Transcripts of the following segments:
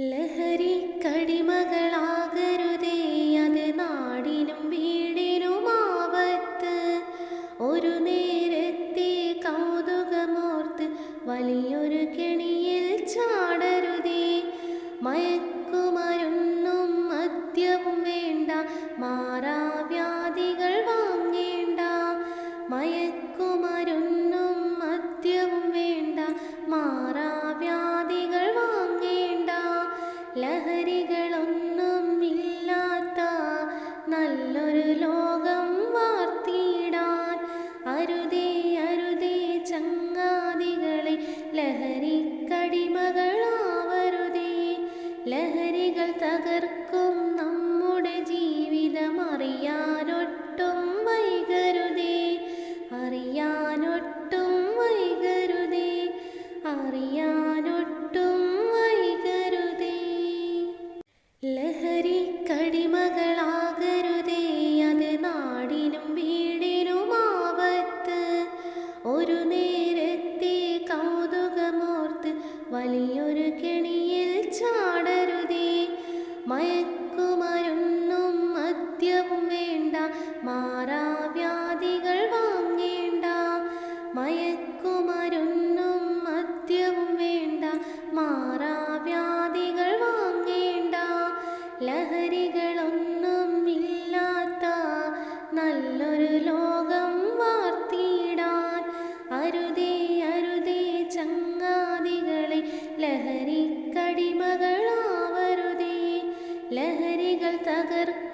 ലഹരി കടിമകളാകരുതേ തകർക്കും നമ്മുടെ ജീവിതം അറിയാനൊട്ടും വൈകരുതേ. അറിയാനൊട്ടും വൈകരുതേ. അറിയാനൊട്ടും വൈകരുതേ. ലഹരി കടിമകളാകരുതേ. അത് നാടിനും വീടിനും വീടിനുമാവത്ത് ഒരു നേരത്തെ കൗതുകമോർത്ത് വലിയൊരു കെണിയിൽ ചാടരുതേ. മയക്കുമരുന്നും മദ്യവും വേണ്ട മാറാവ്യാധികൾ വാങ്ങേണ്ട. മയക്കുമരുന്നും മദ്യവും വേണ്ട മാറാവ്യാധികൾ വാങ്ങേണ്ട. ലഹരികളൊന്നും ഇല്ലാത്ത നല്ലൊരു ലോകം ലഹരികൾ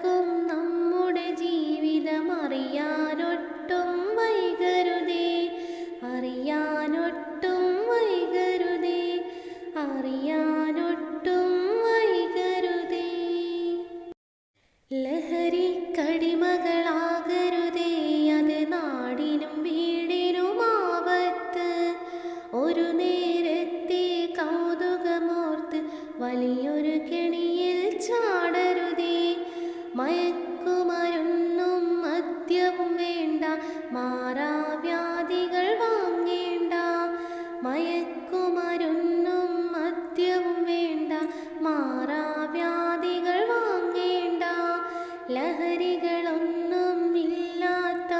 ലഹരികളൊന്നും ഇല്ലാത്ത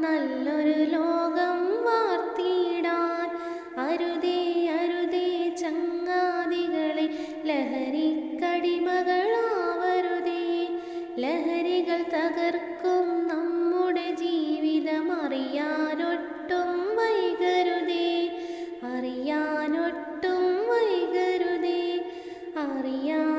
നല്ലൊരു ലോകം വാർത്തിയിടാൻ അരുതേ അരുതേ ചങ്ങാതികളെ ലഹരിക്കടിമകളാവരുതേ. ലഹരികൾ തകർക്കും നമ്മുടെ ജീവിതം അറിയാനൊട്ടും വൈകരുതേ. അറിയാനൊട്ടും വൈകരുതേ. അറിയാനൊട്ടും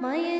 മദ്യവും